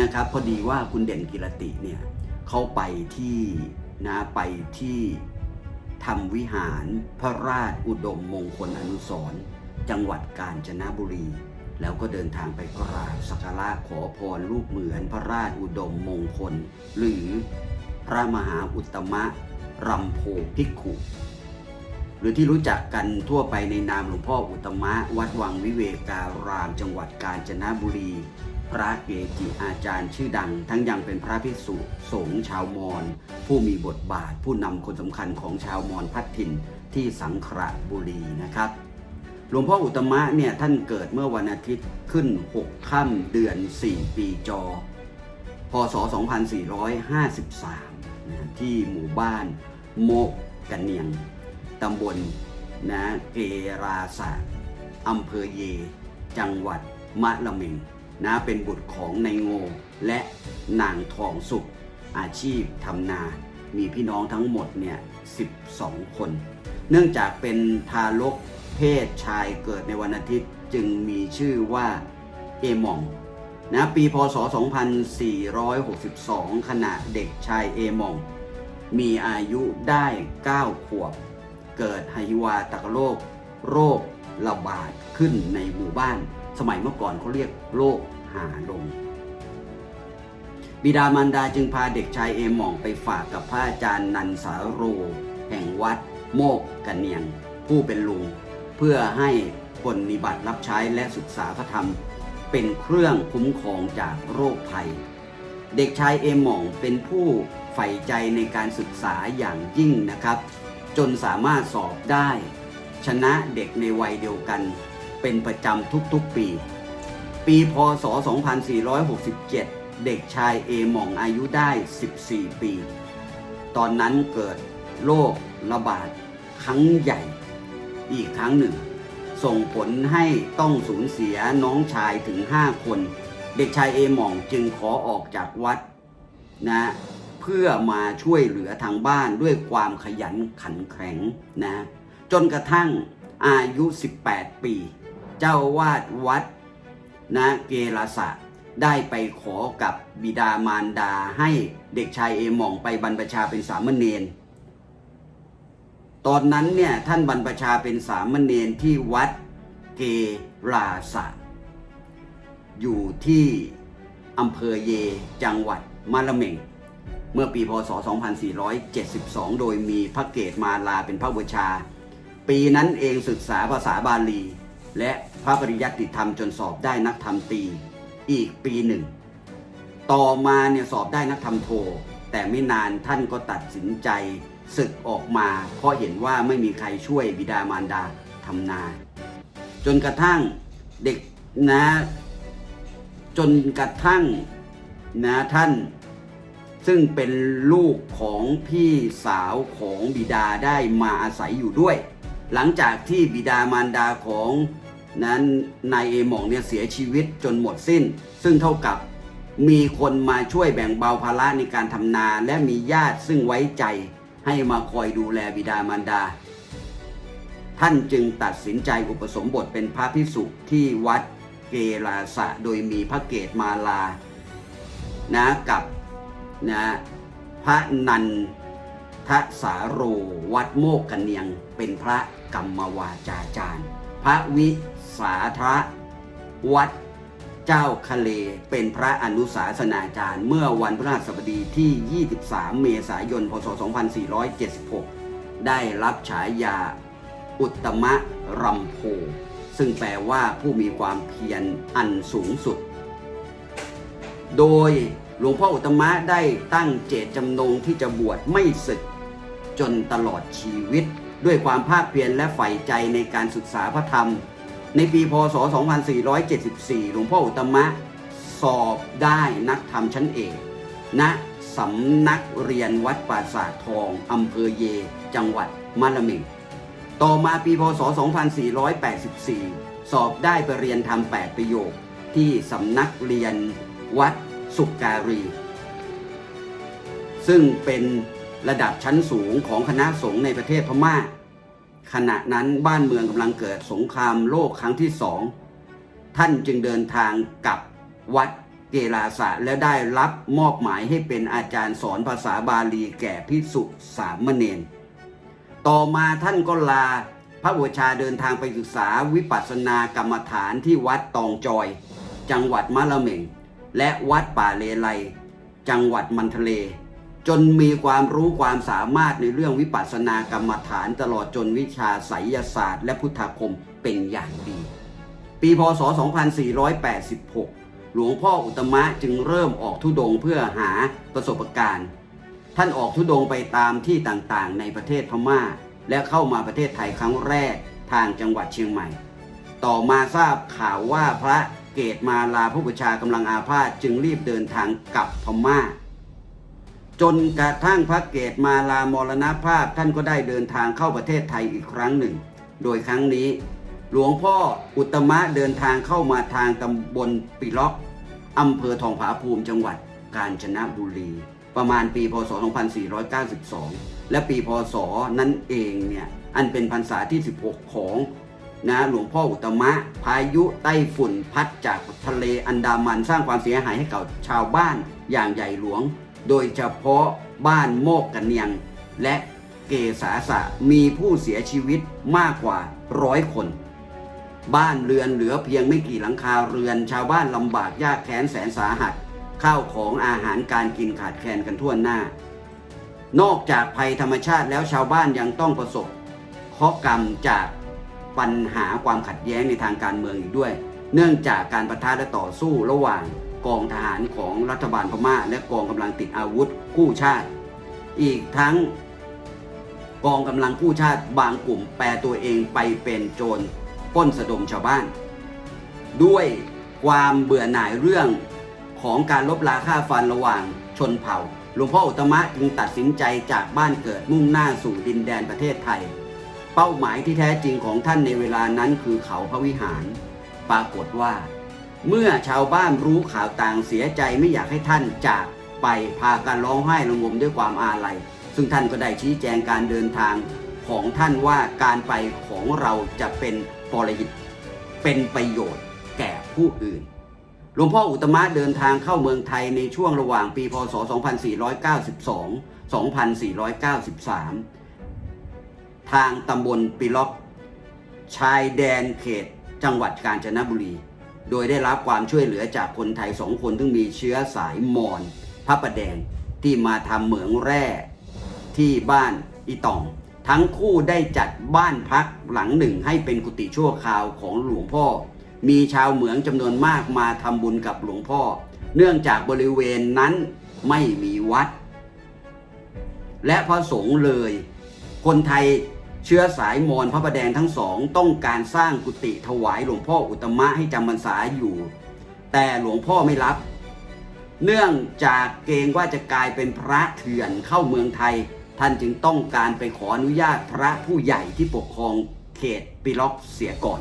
นะครับพอดีว่าคุณเด่นกิรติเนี่ยเขาไปที่นะไปที่ทำวิหารพระราชอุดมมงคลอนุสร์จังหวัดกาญจนบุรี แล้วก็เดินทางไปกราบสักการะขอพรรูปเหมือนพระราชอุดมมงคล หรือพระมหาอุตมะรัมโพภิกขุ หรือที่รู้จักกันทั่วไปในนามหลวงพ่ออุตมะ วัดวังวิเวการามจังหวัดกาญจนบุรี พระเกจิอาจารย์ชื่อดัง ทั้งยังเป็นพระภิกษุสงฆ์ชาวมอญผู้มีบทบาทผู้นำคนสำคัญของชาวมอญพัดถิ่นที่สังขระบุรีนะครับหลวงพ่ออุตตมะเนี่ยท่านเกิดเมื่อวันอาทิตย์ขึ้น 6 ค่ำเดือน 4 ปีจอ พศ 2453นะที่หมู่บ้านโมกกันเนียงตำบลนะเกราสะอำเภอเย จังหวัดมะละเมง นะเป็นบุตรของนายโงและนางทองสุข อาชีพทำนา มีพี่น้องทั้งหมดเนี่ย12 คน เนื่องจากเป็นทารกเพศชายเกิดในวันอาทิตย์จึงมีชื่อว่าเอมองนะปีพศ 2462 ขณะเด็กชายเอมอง มีอายุได้ 9 ขวบ เกิดไฮวาตกโรค โรคระบาดขึ้นในหมู่บ้าน สมัยเมื่อก่อนเขาเรียกโรคหาลงบิดามารดาจึงพาเด็กชายเอมองไปฝากกับพระอาจารย์นันสาโร แห่งวัด โมกกันเนียง ผู้เป็นลุง เพื่อให้ปฏิบัติรับใช้และศึกษาพระธรรม เป็นเครื่องคุ้มครองจากโรคภัย เด็กชายเอมองเป็นผู้ใฝ่ใจในการศึกษาอย่างยิ่งนะครับ จนสามารถสอบได้ ชนะเด็กในวัยเดียวกัน เป็นประจำทุกๆปี ปีพศ 2467 เด็กชายเอหม่องอายุได้ 14 ปี ตอนนั้นเกิดโรคระบาดครั้งใหญ่อีกครั้งหนึ่ง ส่งผลให้ต้องสูญเสียน้องชายถึง 5 คน เด็กชายเอหม่องจึงขอออกจากวัดนะเพื่อมาช่วยเหลือทางบ้านด้วยความขยันขันแข็งนะจนกระทั่งอายุ 18 ปี เจ้าวาดวัดนะเกลาสะได้ไปขอกับบิดามารดาให้เด็กชายเอหม่องไปบรรพชาเป็นสามเณรตอนนั้นเนี่ยท่านบรรพชาเป็นสามเณรที่วัดเกราสะอยู่ที่อำเภอเยจังหวัดมะละเมงเมื่อปีพศ 2472 โดยมีพระเกตมาลาเป็นพระบูชา ปีนั้นเองศึกษาภาษาบาลี และพระปริยัติธรรมจนสอบได้นักธรรมตีอีกปีหนึ่ง ต่อมาเนี่ยสอบได้นักธรรมโท แต่ไม่นานท่านก็ตัดสินใจศึกออกมา เพราะเห็นว่าไม่มีใครช่วยบิดามารดาทำนา จนกระทั่งเด็กนะจนกระทั่งนะท่าน ซึ่งเป็นลูกของพี่สาวของบิดาได้มาอาศัยอยู่ด้วย หลังจากที่บิดามารดาของ นั้นนายเอหมองเนี่ยเสียชีวิตจนหมดสิ้น ซึ่งเท่ากับมีคนมาช่วยแบ่งเบาภาระในการทำนา และมีญาติซึ่งไว้ใจให้มาคอยดูแลบิดามารดา ท่านจึงตัดสินใจอุปสมบทเป็นพระพิสุที่วัดเกลาสะโดยมีพระเกตมาลานะกับนะพระนันทสาโรวัดโมกกันเนียงเป็นพระกรรมวาจาจารย์ พระวิสาทะวัดเจ้าคะเลเป็นพระอนุสาสนาจารย์ เมื่อวันพฤหัสบดีที่ 23 เมษายน พศ 2476 ได้รับฉายาอุตมะรัมโพซึ่งแปลว่าผู้มีความเพียรอันสูงสุด โดยหลวงพ่ออุตตมะได้ตั้งเจตจำนงที่จะบวชไม่ศึกจนตลอดชีวิต ด้วยความภาคเพียรและใฝ่ใจในการศึกษาพระธรรม ในปีพศ 2474 หลวงพ่ออุตมะสอบได้นักธรรมชั้นเอกณสำนักเรียนวัดป่าสาททองอำเภอเย จังหวัดมะละเมงต่อมาปีพศ 2484 สอบได้ไปเรียนทำ8ประโยค ที่สำนักเรียนวัดสุการี ซึ่งเป็น ระดับชั้นสูงของคณะสงฆ์ในประเทศพม่า ขณะนั้นบ้านเมืองกำลังเกิดสงครามโลกครั้งที่สอง ท่านจึงเดินทางกลับวัดเกลาสะและได้รับมอบหมายให้เป็นอาจารย์สอนภาษาบาลีแก่พิสุสามเณรต่อมาท่านก็ลาพระอุปชาเดินทางไปศึกษาวิปัสสนากรรมฐานที่วัดตองจอย จังหวัดมะละเมงและวัดป่าเลไลจังหวัดมันทะเล จนมีความรู้ความสามารถในเรื่องวิปัสสนากรรมฐานตลอดจนวิชาไสยศาสตร์ และพุทธคมเป็นอย่างดี ปีพศ 2486 หลวงพ่ออุตมะจึงเริ่มออกทุดงเพื่อหาประสบการณ์ ท่านออกทุดงไปตามที่ต่างๆ ในประเทศพม่า และเข้ามาประเทศไทยครั้งแรกทางจังหวัดเชียงใหม่ ต่อมาทราบข่าวว่าพระเกตมาลาผู้บูชากำลังอาพาธจึงรีบเดินทางกลับพม่า จนกระทั่งพระเกตมาลามรณภาพท่านก็ได้เดินทางเข้าประเทศไทยอีกครั้งหนึ่ง โดยครั้งนี้ หลวงพ่ออุตมะเดินทางเข้ามาทางตำบลปิล็อกอำเภอทองผาภูมิจังหวัดกาญจนบุรี ประมาณปีพศ 2492 และปีพศนั้นเองเนี่ยอันเป็นพรรษาที่ 16 ของนะหลวงพ่ออุตตมะ พายุไต้ฝุ่นพัดจากทะเลอันดามันสร้างความเสียหายให้กับชาวบ้านอย่างใหญ่หลวง โดยเฉพาะบ้านโมกกันเนียง และเกษาสะมีผู้เสียชีวิตมากกว่าร้อยคน บ้านเรือนเหลือเพียงไม่กี่หลังคาเรือนชาวบ้านลำบากยากแค้นแสนสาหัสข้าวของอาหารการกินขาดแคลนกันทั่วหน้า นอกจากภัยธรรมชาติแล้วชาวบ้านยังต้องประสบเคราะกรรมจากปัญหาความขัดแย้งในทางการเมืองอีกด้วย เนื่องจากการประทะและต่อสู้ระหว่าง กองทหารของรัฐบาลพม่า และกองกำลังติดอาวุธกู้ชาติ อีกทั้งกองกำลังกู้ชาติบางกลุ่มแปลตัวเองไปเป็นโจรป้นสะดมชาวบ้าน ด้วยความเบื่อหน่ายเรื่องของการลบลาค่าฟันระหว่างชนเผ่าหลวงพ่ออุตตมะจึงตัดสินใจจากบ้านเกิดมุ่งหน้าสู่ดินแดนประเทศไทย เป้าหมายที่แท้จริงของท่านในเวลานั้นคือเขาพระวิหาร ปรากฏว่า เมื่อชาวบ้านรู้ข่าวต่างเสียใจไม่อยากให้ท่านจากไปพากันร้องไห้ระงมด้วยความอาลัย ซึ่งท่านก็ได้ชี้แจงการเดินทางของท่านว่าการไปของเราจะเป็นปรยิตเป็นประโยชน์แก่ผู้อื่น หลวงพ่ออุตตมะเดินทางเข้าเมืองไทยในช่วงระหว่างปีพศ 2492 2493 ทางตำบลปิล็อก ชายแดนเขตจังหวัดกาญจนบุรี โดยได้รับความช่วยเหลือจากคนไทยสองคนซึ่งมีเชื้อสายมอญพระประแดงที่มาทำเหมืองแร่ที่บ้านอีตอง ทั้งคู่ได้จัดบ้านพักหลังหนึ่งให้เป็นกุฏิชั่วคราวของหลวงพ่อ มีชาวเหมืองจำนวนมากมาทำบุญกับหลวงพ่อ เนื่องจากบริเวณนั้นไม่มีวัด และพระสงฆ์เลย คนไทย เชื้อสายมอญพระประแดงทั้งสองต้องการสร้างกุฏิถวายหลวงพ่ออุตมะให้จำพรรษาอยู่ แต่หลวงพ่อไม่รับ เนื่องจากเกรงว่าจะกลายเป็นพระเถื่อนเข้าเมืองไทย ท่านจึงต้องการไปขออนุญาตพระผู้ใหญ่ที่ปกครองเขตปิล็อกเสียก่อน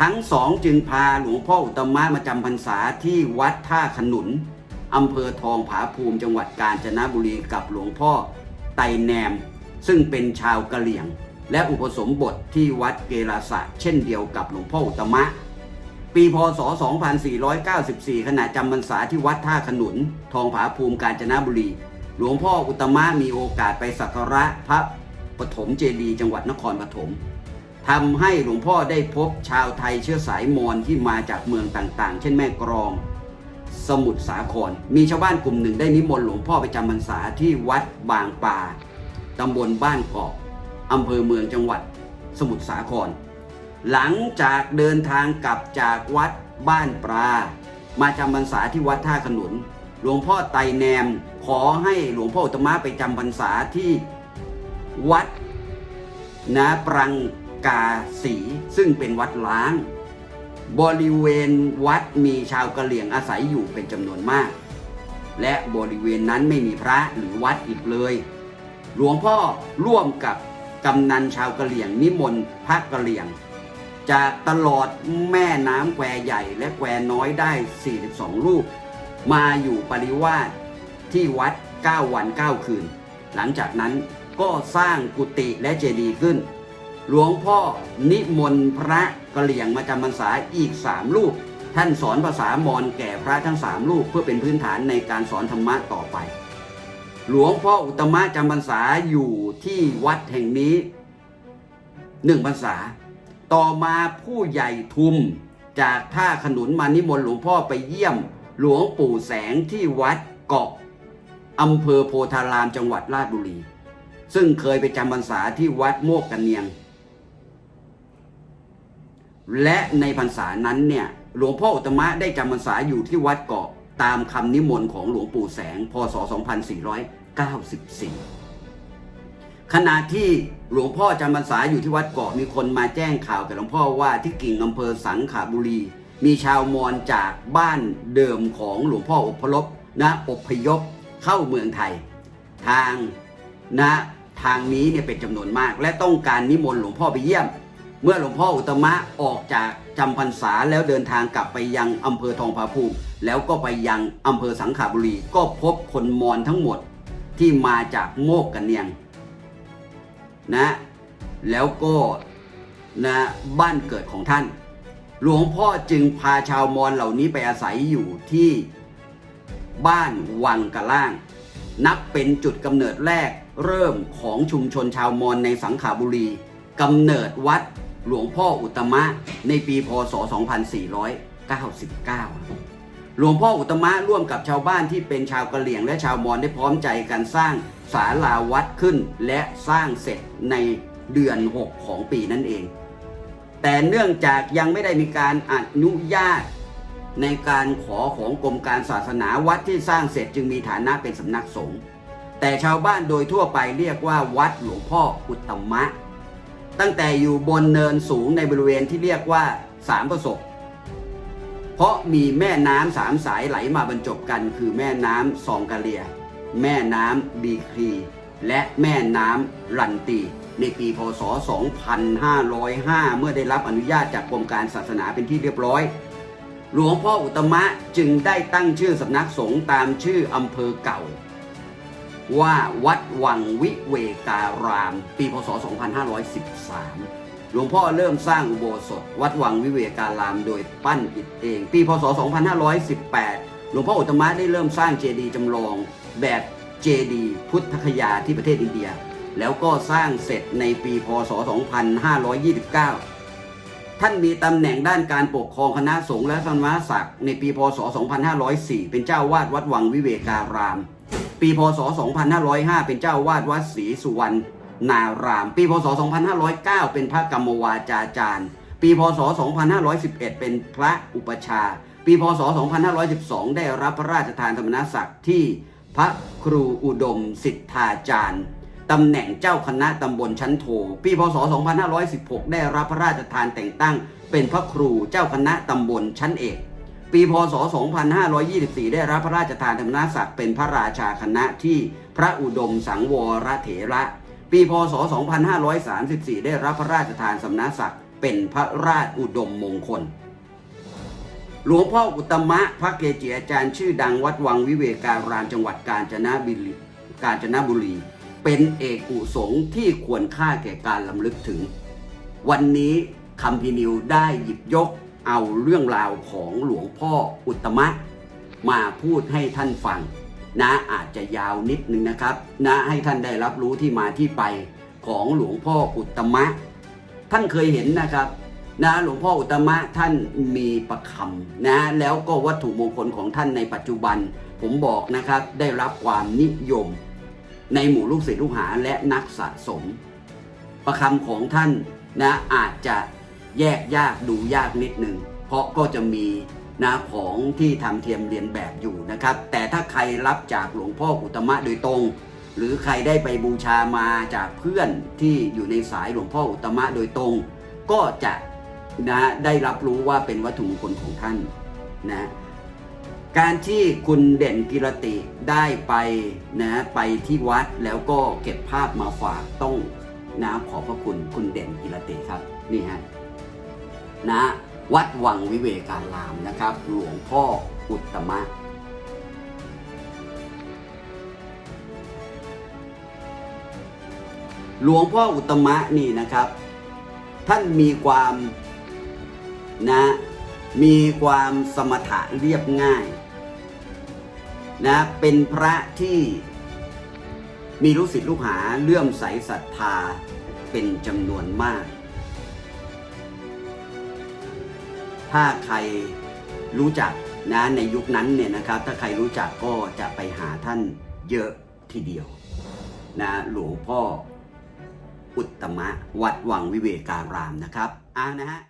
ทั้งสองจึงพาหลวงพ่ออุตตมะมาจำพรรษาที่วัดท่าขนุนอำเภอทองผาภูมิจังหวัดกาญจนบุรีกับหลวงพ่อไตแนม ซึ่งเป็นชาวกะเหลี่ยง และอุปสมบทที่วัดเกลาสะเช่นเดียวกับหลวงพ่ออุตมะ ปีพศ 2494 ขณะจำพรรษาที่วัดท่าขนุน ทองผาภูมิกาญจนบุรี หลวงพ่ออุตตมะมีโอกาสไปสักการะพระปฐมเจดีย์จังหวัดนครปฐมทำให้หลวงพ่อได้พบชาวไทยเชื้อสายมอญที่มาจากเมืองต่างๆ เช่นแม่กรอง สมุทรสาคร มีชาวบ้านกลุ่มหนึ่งได้นิมนต์หลวงพ่อไปจำพรรษาที่วัดบางป่า ตำบลบ้านเกาะอำเภอเมืองจังหวัดสมุทรสาคร หลังจากเดินทางกลับจากวัดบ้านปลา มาจำพรรษาที่วัดท่าขนุน หลวงพ่อไตแนมขอให้หลวงพ่ออุตมะไปจำพรรษาที่วัดนาปรังกาสีซึ่งเป็นวัดล้าง บริเวณวัดมีชาวกะเหรี่ยงอาศัยอยู่เป็นจำนวนมาก และบริเวณนั้นไม่มีพระหรือวัดอีกเลย หลวงพ่อร่วมกับกำนันชาวกะเหรี่ยงนิมนต์พระกะเหรี่ยง จากตลอดแม่น้ำแควใหญ่และแควน้อยได้ 42 รูป มาอยู่ปริวาสที่วัด 9 วัน 9 คืน หลังจากนั้นก็สร้างกุฏิและเจดีย์ขึ้น หลวงพ่อนิมนต์พระกะเหลี่ยงมาจำพรรษาอีกสามรูป ท่านสอนภาษามอญแก่พระทั้งสามรูปเพื่อเป็นพื้นฐานในการสอนธรรมะต่อไป หลวงพ่ออุตมะจำพรรษาอยู่ที่วัดแห่งนี้หนึ่งพรรษา ต่อมาผู้ใหญ่ทุมจากท่าขนุนมานิมนต์หลวงพ่อไปเยี่ยม หลวงปู่แสงที่วัดเกาะอำเภอโพธารามจังหวัดราชบุรี ซึ่งเคยไปจำพรรษาที่วัดโมกกันเนียง และในพรรษานั้นเนี่ยหลวงพ่ออุตมะได้จำพรรษาอยู่ที่วัดเกาะตามคำนิมนต์ของหลวงปู่แสง พศ .2400 94 ขณะที่หลวงพ่อจำพรรษาอยู่ที่วัดเกาะมีคนมาแจ้งข่าวกับหลวงพ่อว่าที่กิ่งอำเภอสังขบุรี มีชาวมอญจากบ้านเดิมของหลวงพ่ออพยพนะอพยพเข้าเมืองไทย ทางนะทางนี้เนี่ยเป็นจำนวนมาก และต้องการนิมนต์หลวงพ่อไปเยี่ยม เมื่อหลวงพ่ออุตตมะออกจากจำพรรษาแล้วเดินทางกลับไปยังอำเภอทองผาภูมิแล้วก็ไปยังอำเภอสังขบุรี ก็พบคนมอญทั้งหมด ที่มาจากโมกกันเนียงนะแล้วก็นะบ้านเกิดของท่าน หลวงพ่อจึงพาชาวมอญเหล่านี้ไปอาศัยอยู่ที่บ้านวังกะล่าง นับเป็นจุดกำเนิดแรกเริ่มของชุมชนชาวมอญในสังขบุรีกำเนิดวัดหลวงพ่ออุตตมะในปีพศ 2499 หลวงพ่ออุตมะร่วมกับชาวบ้านที่เป็นชาวกะเหรี่ยงและชาวมอญได้พร้อมใจกันสร้างศาลาวัดขึ้น และสร้างเสร็จในเดือน 6 ของปีนั่นเอง แต่เนื่องจากยังไม่ได้มีการอนุญาต ในการขอของกรมการศาสนาวัดที่สร้างเสร็จจึงมีฐานะเป็นสำนักสงฆ์แต่ชาวบ้านโดยทั่วไปเรียกว่าวัดหลวงพ่ออุตตมะ ตั้งแต่อยู่บนเนินสูงในบริเวณที่เรียกว่าสามประสบ เพราะมีแม่น้ำสามสายไหลมาบรรจบกัน คือแม่น้ำซองกาเลีย แม่น้ำบีครีและแม่น้ำรันตี ในปีพศ 2505 เมื่อได้รับอนุญาตจากกรมการศาสนาเป็นที่เรียบร้อย หลวงพ่ออุตตมะจึงได้ตั้งชื่อสำนักสงฆ์ตามชื่ออำเภอเก่า ว่าวัดวังวิเวการาม ปีพศ 2513 หลวงพ่อเริ่มสร้างอุโบสถ วัดวังวิเวการามโดยปั้นอิฐเอง ปีพศ 2518 หลวงพ่ออุตมะได้เริ่มสร้างเจดีย์จำลองแบบเจดีย์พุทธคยาที่ประเทศอินเดีย แล้วก็สร้างเสร็จในปีพศ 2529 ท่านมีตำแหน่งด้านการปกครองคณะสงฆ์และสมณศักดิ์ในปีพศ 2504 เป็นเจ้าวาดวัดวังวิเวการาม ปีพศ 2505 เป็นเจ้าวาดวัดศรีสุวรรณ นาราม ปีพศ 2509 เป็นพระกรรมวาจาจารย์ ปีพศ 2511 เป็นพระอุปชา ปีพศ 2512 ได้รับพระราชทานธรรมนศักดิ์ที่พระครูอุดมสิทธาจารย์ตำแหน่งเจ้าคณะตำบลชั้นโท ปีพศ 2516 ได้รับพระราชทานแต่งตั้ง เป็นพระครูเจ้าคณะตำบลชั้นเอก ปีพศ 2524 ได้รับพระราชทานธรรมนาศักดิ์เป็นพระราชาคณะที่พระอุดมสังวรเถระ ปีพศ 2534 ได้รับพระราชทานสำนักศักดิ์เป็นพระราชอุดมมงคล หลวงพ่ออุตมะพระเกจิอาจารย์ชื่อดังวัดวังวิเวการามจังหวัดกาญจนบุรีกาญจนบุรี เป็นเอกอุสงที่ควรค่าแก่การลำลึกถึง วันนี้คำพีนิวได้หยิบยกเอาเรื่องราวของหลวงพ่ออุตมะ มาพูดให้ท่านฟัง นะอาจจะยาวนิดนึงนะครับนะให้ท่านได้รับรู้ที่มาที่ไปของหลวงพ่ออุตมะ ท่านเคยเห็นนะครับนะหลวงพ่ออุตตมะท่านมีประคำนะแล้วก็วัตถุมงคลของท่านในปัจจุบัน ผมบอกนะครับได้รับความนิยม ในหมู่ลูกศิษย์ลูกหาและนักสะสม ประคำของท่านนะอาจจะแยกยากดูยากนิดหนึ่งเพราะก็จะมี นะของที่ทำเทียมเรียนแบบอยู่นะครับ แต่ถ้าใครรับจากหลวงพ่ออุตมะโดยตรง หรือใครได้ไปบูชามาจากเพื่อนที่อยู่ในสายหลวงพ่ออุตตมะโดยตรง ก็จะนะได้รับรู้ว่าเป็นวัตถุมงคลของท่านนะการที่คุณเด่นกิรติได้ไปนะไปที่วัดแล้วก็เก็บภาพมาฝากต้องนะขอบพระคุณคุณเด่นกิรติครับนี่ฮะนะ วัดวังวิเวการามนะครับ หลวงพ่ออุตมะหลวงพ่ออุตมะนี่นะครับ ท่านมีความนะมีความสมถะเรียบง่ายนะเป็นพระที่มีลูกศิษย์ลูกหาเลื่อมใสศรัทธาเป็นจำนวนมาก ถ้าใครรู้จักนะในยุคนั้นเนี่ยนะครับถ้าใครรู้จักก็จะไปหาท่านเยอะทีเดียวนะหลวงพ่ออุตตมะวัดวังวิเวการามนะครับอ่านะฮะ